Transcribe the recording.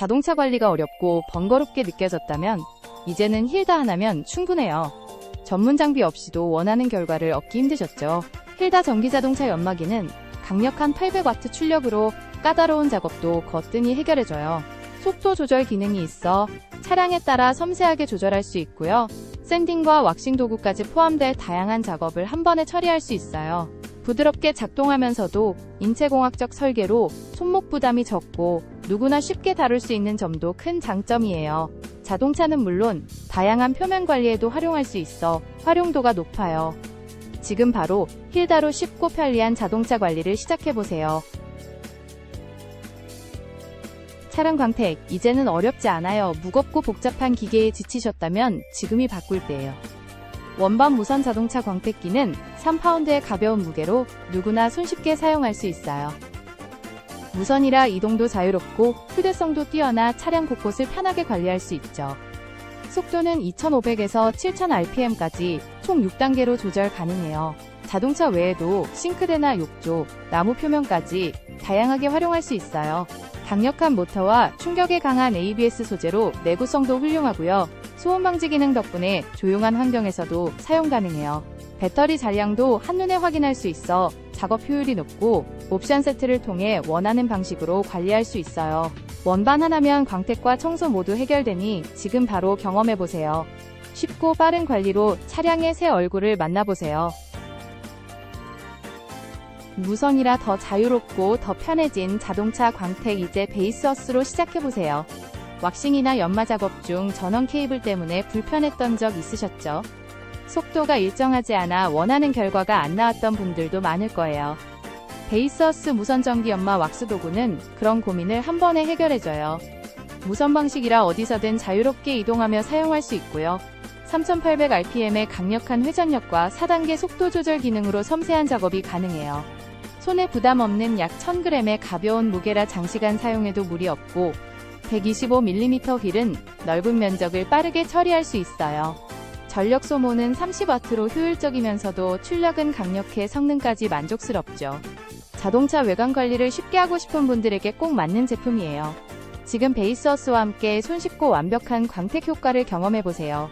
자동차 관리가 어렵고 번거롭게 느껴졌다면 이제는 힐다 하나면 충분해요. 전문 장비 없이도 원하는 결과를 얻기 힘드셨죠. 힐다 전기자동차 연마기는 강력한 800W 출력으로 까다로운 작업도 거뜬히 해결해줘요. 속도 조절 기능이 있어 차량에 따라 섬세하게 조절할 수 있고요. 샌딩과 왁싱 도구까지 포함될 다양한 작업을 한 번에 처리할 수 있어요. 부드럽게 작동하면서도 인체공학적 설계로 손목 부담이 적고 누구나 쉽게 다룰 수 있는 점도 큰 장점이에요. 자동차는 물론 다양한 표면 관리에도 활용할 수 있어 활용도가 높아요. 지금 바로 힐다로 쉽고 편리한 자동차 관리를 시작해보세요. 차량 광택, 이제는 어렵지 않아요. 무겁고 복잡한 기계에 지치셨다면 지금이 바꿀 때예요. 원반 무선 자동차 광택기는 3파운드의 가벼운 무게로 누구나 손쉽게 사용할 수 있어요. 무선이라 이동도 자유롭고 휴대성도 뛰어나 차량 곳곳을 편하게 관리할 수 있죠. 속도는 2500에서 7000rpm까지 총 6단계로 조절 가능해요. 자동차 외에도 싱크대나 욕조, 나무 표면까지 다양하게 활용할 수 있어요. 강력한 모터와 충격에 강한 ABS 소재로 내구성도 훌륭하고요. 소음 방지 기능 덕분에 조용한 환경에서도 사용 가능해요. 배터리 잔량도 한눈에 확인할 수 있어 작업 효율이 높고 옵션 세트를 통해 원하는 방식으로 관리할 수 있어요. 원반 하나면 광택과 청소 모두 해결되니 지금 바로 경험해보세요. 쉽고 빠른 관리로 차량의 새 얼굴을 만나보세요. 무선이라 더 자유롭고 더 편해진 자동차 광택 이제 베이스어스로 시작해보세요. 왁싱이나 연마 작업 중 전원 케이블 때문에 불편했던 적 있으셨죠? 속도가 일정하지 않아 원하는 결과가 안 나왔던 분들도 많을 거예요. 베이스어스 무선 전기 연마 왁스 도구는 그런 고민을 한 번에 해결해줘요. 무선 방식이라 어디서든 자유롭게 이동하며 사용할 수 있고요. 3800rpm의 강력한 회전력과 4단계 속도 조절 기능으로 섬세한 작업이 가능해요. 손에 부담 없는 약 1000g의 가벼운 무게라 장시간 사용해도 무리 없고 125mm 휠은 넓은 면적을 빠르게 처리할 수 있어요. 전력 소모는 30W로 효율적이면서도 출력은 강력해 성능까지 만족스럽죠. 자동차 외관 관리를 쉽게 하고 싶은 분들에게 꼭 맞는 제품이에요. 지금 베이스어스와 함께 손쉽고 완벽한 광택 효과를 경험해보세요.